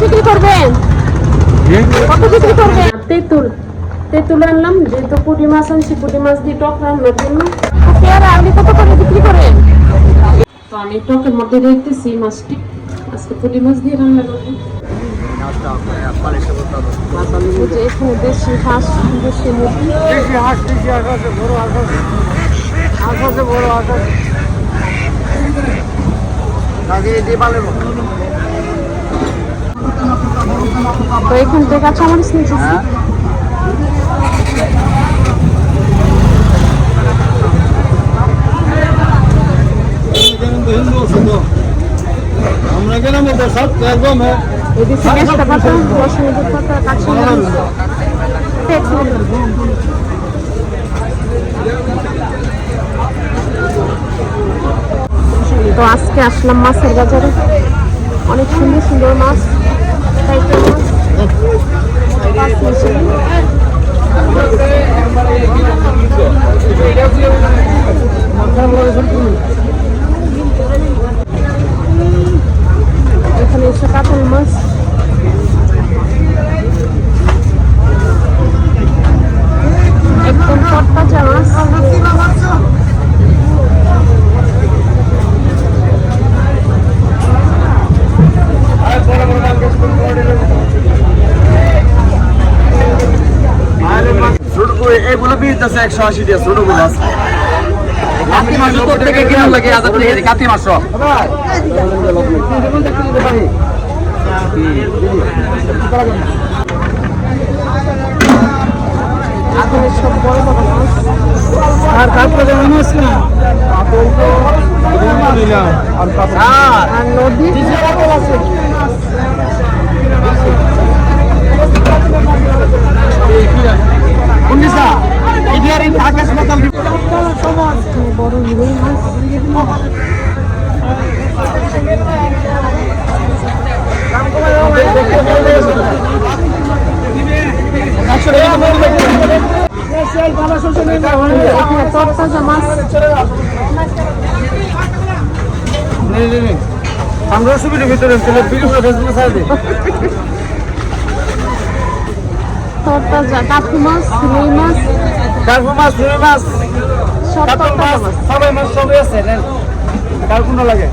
বিক্রি করবেন কত বিক্রি করবেন তেঁতুল। তেঁতুল আনলাম যেহেতু পুঁটি মাছ আনছি পুঁটি মাছ দিয়ে টক রান্নার জন্য। পেয়ারা আপনি কত করে বিক্রি করেন তো আমি টকের মধ্যে দেখতেছি মাছটি। আজকে পুঁটি মাছ দিয়ে রান্না করব। দেশি হাঁস দেশি মুরগি। দেশি হাঁস দেশি হাঁস আছে বড় হাঁস আছে। হাঁস আছে বড় হাঁস আছে। আগে দিয়ে পালে তো এখান থেকে কাঁচামরিচ নিয়েছি আমরা গেলাম সব একদম এদিকে মেশটা পাতা রসুনের পাতা কাঁচামরিচ তো আজকে আসলাম মাছের বাজারে। অনেক সুন্দর সুন্দর মাছ। টাইপের মাছ পাঁচ মিশালি। এখানে এসে কাতল মাছ একদম তরতাজা মাছ এগুলো পিস আছে একশো আশি দিয়ে ছোটগুলো আছে। কাতি মাছ থেকে কিনা লাগে? হাজার টাকা কাতি মাছ আর কাপড় যেমন আছে না আর আর নদী উনিশা আমরা সুবিধার ভিতরে তরতাজা কাকু মাছ রুই মাছ কার্পু মাছ রুই মাছ কাতল মাছ সবাই মাছ সবই আছে কার কোনটা লাগে?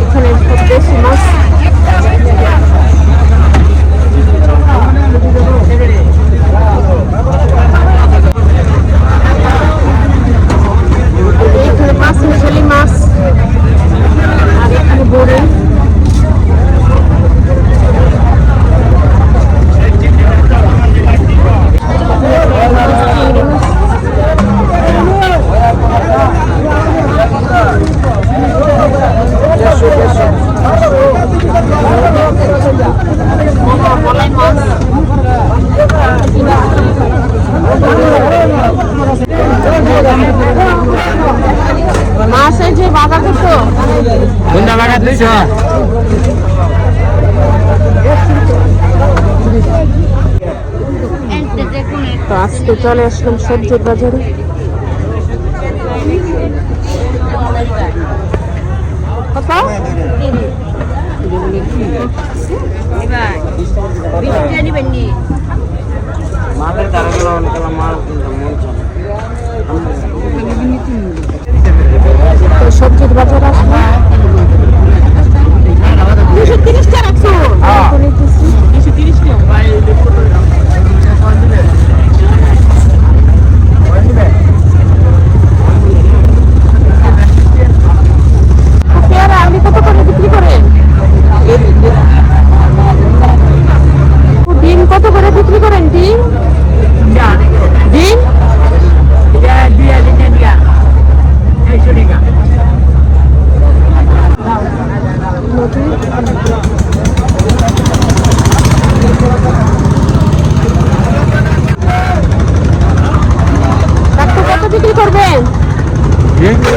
এখানে দেশি মাছ এখানে পাঁচ মিশালি মাছ আর এখানে বড়ি বলাই মাছ মাছ এই যে বাধা করতো কোনটা লাগা দিছো তো আজকে চলে আসলাম সবজির বাজারে। কত? মালের অনেক মাল কিনতে মন চায় তো সবজির বাজারে আসলাম দুশো তিরিশটা রাখছো তো নিতেছি। পেয়ারা আপনি কত করে বিক্রি করেন ডিম কত করে বিক্রি করেন ডিম ডিম কাকু কত বিক্রি করবেন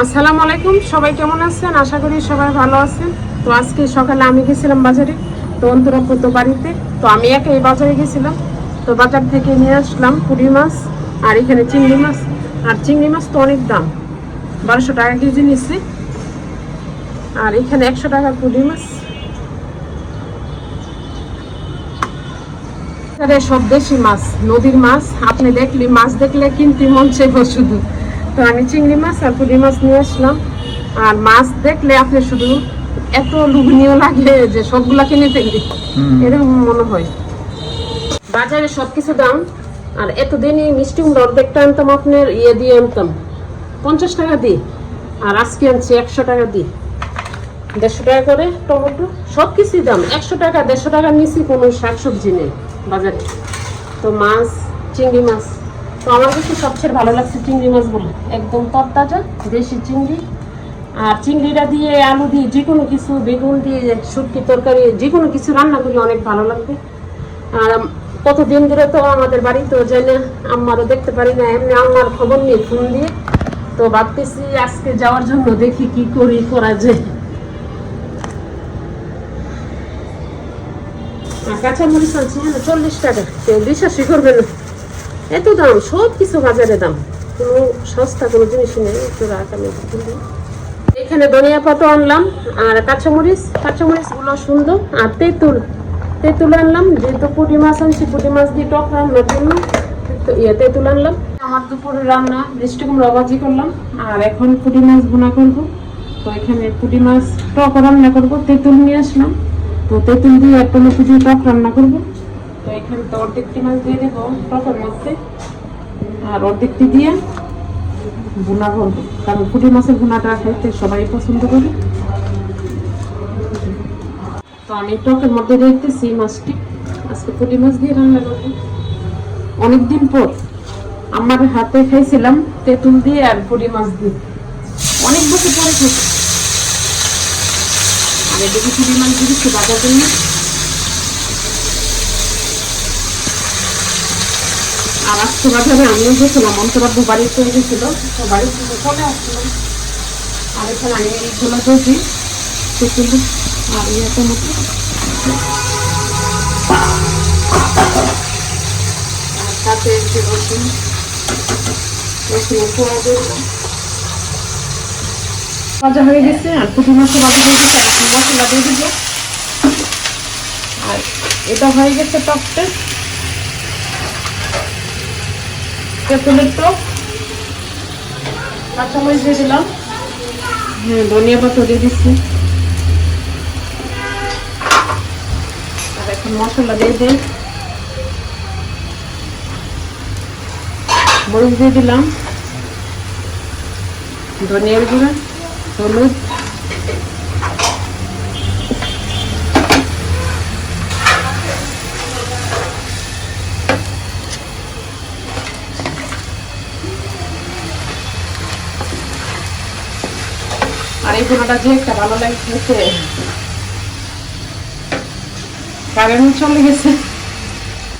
আসসালামু আলাইকুম, সবাই কেমন আছেন? আশা করি সবাই ভালো আছেন। তো আজকে সকালে আমি গেছিলাম বাজারে, তো অন্তরপ্ত তো বাড়িতে। তো আমি একাই বাজারে গেছিলাম। তো বাজার থেকে নিয়ে আসলাম পুঁটি মাছ আর এখানে চিংড়ি মাছ। আর চিংড়ি মাছ তো অনেক দাম। বারোশো টাকা কেজি নিচ্ছি। আর এখানে একশো টাকা পুঁটি মাছ। সব দেশি মাছ, নদীর মাছ। আপনি দেখলে, মাছ দেখলে কিনতে মন চাইব শুধু। তো আমি চিংড়ি মাছ আর পুঁটি মাছ নিয়ে আসলাম। আর মাছ দেখলে আপনি শুধু এত লোভনীয় লাগে যে সবগুলা কিনে ফেলি এরকম মনে হয়। বাজারে সবকিছু দাম। আর এতদিনই মিষ্টি অর্ধেকটা আনতাম আপনার ইয়ে দিয়ে আনতাম। পঞ্চাশ টাকা দিই। আর আজকে আনছি একশো টাকা দিই। দেড়শো টাকা করে টমেটো সব কিছুই দাম। একশো টাকা দেড়শো টাকা নিচে কোনো শাকসবজি নেই বাজারে। তো মাছ চিংড়ি মাছ। তো আমার কাছে সবচেয়ে ভালো লাগছে চিংড়ি মাছগুলো একদম তরতাজা, দেশি চিংড়ি। আর চিংড়িটা দিয়ে আলু দিয়ে যে কোনো কিছু, বেগুন দিয়ে শুটকি তরকারি যে কোনো কিছু রান্না করলে অনেক ভালো লাগবে। আর কতদিন ধরে তো আমাদের বাড়িতেও যাই না, আম্মারও দেখতে পারি না, এমনি আম্মার খবর নিয়ে ফোন দিয়ে তো ভাবতেছি আজকে যাওয়ার জন্য দেখি কি করি করা যায়। আর কাঁচা মরিচ আনছি হ্যাঁ চল্লিশ টাকা। কেউ বিশ্বাসই করবে না। এত দাম সব কিছু বাজারে দাম। কোনো সস্তা কোনো জিনিস নেই একটু রাখ আমি এখানে ধনিয়া পাতা আনলাম, আর কাঁচামরিচ। কাঁচামরিচগুলো সুন্দর, আর তেঁতুল। তেঁতুল আনলাম, যেহেতু পুঁটি মাছ আনছি, পুঁটি মাছ দিয়ে টক রান্নার জন্য ইয়ে তেঁতুল আনলাম। আমার দুপুরে রান্না, মিষ্টি কুমড়া ভাজি করলাম, আর এখন পুঁটি মাছ ভুনা করব। তো এখানে পুঁটি মাছ টক রান্না করব, তেঁতুল নিয়ে আসলাম। তো তেঁতুল দিয়ে একটা দিয়ে টক রান্না করব। তো এখানে অর্ধেকটি মাছ দিয়ে দেবো টকের মধ্যে আর অর্ধেকটি দিয়ে ভুনা করব। কারণ পুঁটি মাছের ভুনাটা খাইতে সবাই পছন্দ করে। তো আমি টকের মধ্যে দেখতেছি মাছটি। আজকে পুঁটি মাছ দিয়ে রান্না করব। অনেকদিন পর আমার হাতে খাইছিলাম তেঁতুল দিয়ে আর পুঁটি মাছ দিয়ে। অনেক বছর পরে খেয়েছি। আর এদিকে পুঁটি মাছ দিয়েছি বাজার জন্য। আর আজকে বাজারে আমিও গেছিলাম বাড়িতে গেছিল তো বাড়ি থেকে চলে আসছিলাম আর এখানে আমি এইগুলো দিয়েছি তেঁতুল আর ইয়ে টমেটো আর সাথে একটু রসুন রসুন পোড়া ভাজা হয়ে গেছে আর পুঁটি মাছও ভাজা হয়ে গেছে আর মশলা দিয়ে দিব আর এটা হয়ে গেছে টকটা কাঁচামরিচ দিয়ে দিলাম। হ্যাঁ ধনিয়া দিচ্ছি। আর এখন মশলা দিয়ে দিই। মরিচ দিয়ে দিলাম। ধনিয়ার গুঁড়া, হলুদ। এই পোনাটা যে একটা ভালো লাগছে কারেন্ট চলে গেছে।